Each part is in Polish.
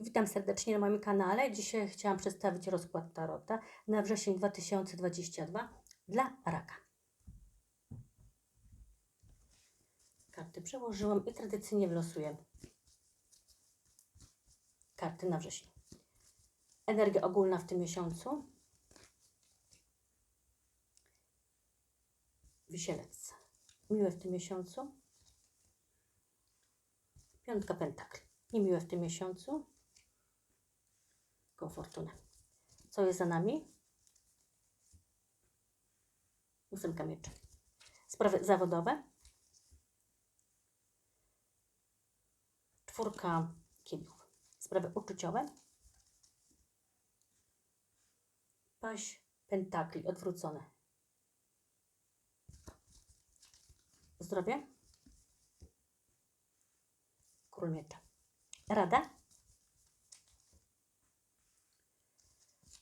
Witam serdecznie na moim kanale. Dzisiaj chciałam przedstawić rozkład Tarota na wrzesień 2022 dla raka. Karty przełożyłam i tradycyjnie wylosuję karty na wrzesień. Energia ogólna w tym miesiącu. Wisielec. Miłe w tym miesiącu. Piątka pentakli. Niemiłe w tym miesiącu. Koło fortuny. Co jest za nami? Ósemka mieczy. Sprawy zawodowe. Czwórka kielichów. Sprawy uczuciowe. Paź pentakli odwrócone. Zdrowie. Król miecza. Rada.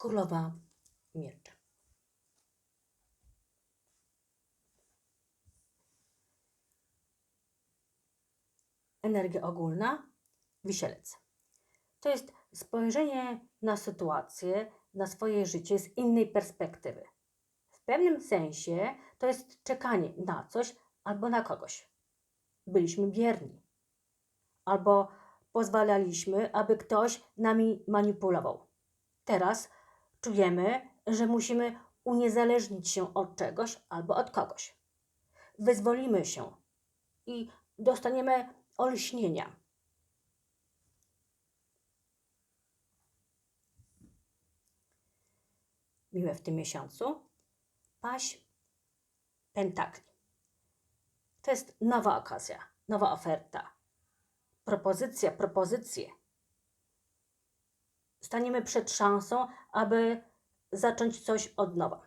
Królowa mieczy. Energia ogólna. Wisielec. To jest spojrzenie na sytuację, na swoje życie z innej perspektywy. W pewnym sensie to jest czekanie na coś albo na kogoś. Byliśmy bierni. Albo pozwalaliśmy, aby ktoś nami manipulował. Teraz czujemy, że musimy uniezależnić się od czegoś albo od kogoś. Wyzwolimy się i dostaniemy olśnienia. Miłe w tym miesiącu. Paź pentakli. To jest nowa okazja, nowa oferta. Propozycja, propozycje. Staniemy przed szansą, aby zacząć coś od nowa.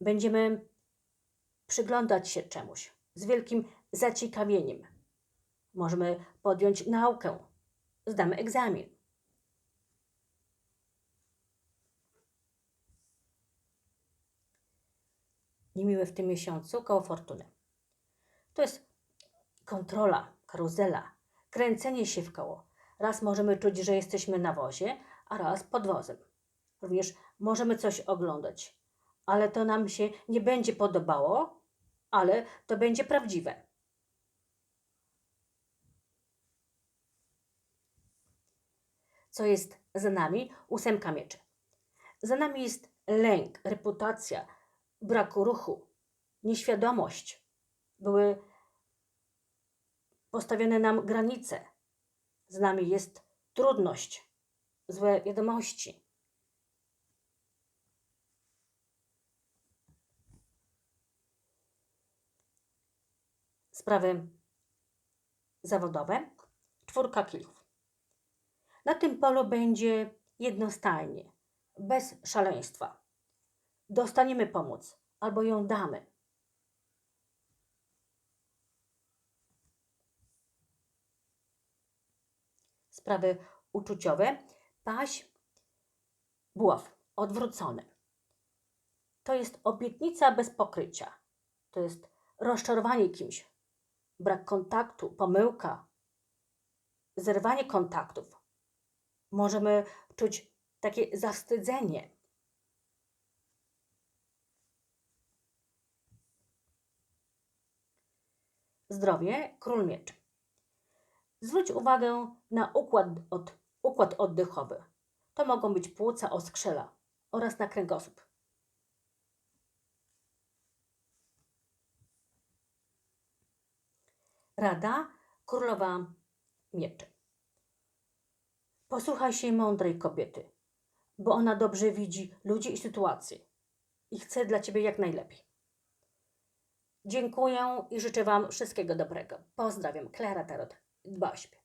Będziemy przyglądać się czemuś z wielkim zaciekawieniem. Możemy podjąć naukę, zdamy egzamin. Niemiłe w tym miesiącu koło fortuny. To jest kontrola, karuzela, kręcenie się w koło. Raz możemy czuć, że jesteśmy na wozie, a raz pod wozem. Również możemy coś oglądać, ale to nam się nie będzie podobało, ale to będzie prawdziwe. Co jest za nami? Ósemka mieczy. Za nami jest lęk, reputacja, braku ruchu, nieświadomość. Były postawione nam granice. Z nami jest trudność, złe wiadomości. Sprawy zawodowe. Czwórka kilów. Na tym polu będzie jednostajnie, bez szaleństwa. Dostaniemy pomoc albo ją damy. sprawy uczuciowe, paź, buław, odwrócony. To jest obietnica bez pokrycia. To jest rozczarowanie kimś, brak kontaktu, pomyłka, zerwanie kontaktów. Możemy czuć takie zawstydzenie. Zdrowie, król mieczy. Zwróć uwagę na układ, od, układ oddechowy. To mogą być płuca oskrzela oraz na kręgosłup. Rada Królowa Mieczy. Posłuchaj się mądrej kobiety, bo ona dobrze widzi ludzi i sytuacje i chce dla Ciebie jak najlepiej. Dziękuję i życzę Wam wszystkiego dobrego. Pozdrawiam, Klara Tarot dba o siebie.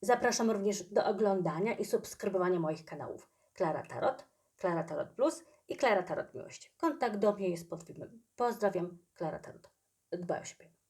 Zapraszam również do oglądania i subskrybowania moich kanałów Klara Tarot, Klara Tarot Plus i Klara Tarot Miłość. Kontakt do mnie jest pod filmem. Pozdrawiam, Klara Tarot. Dbaj o siebie.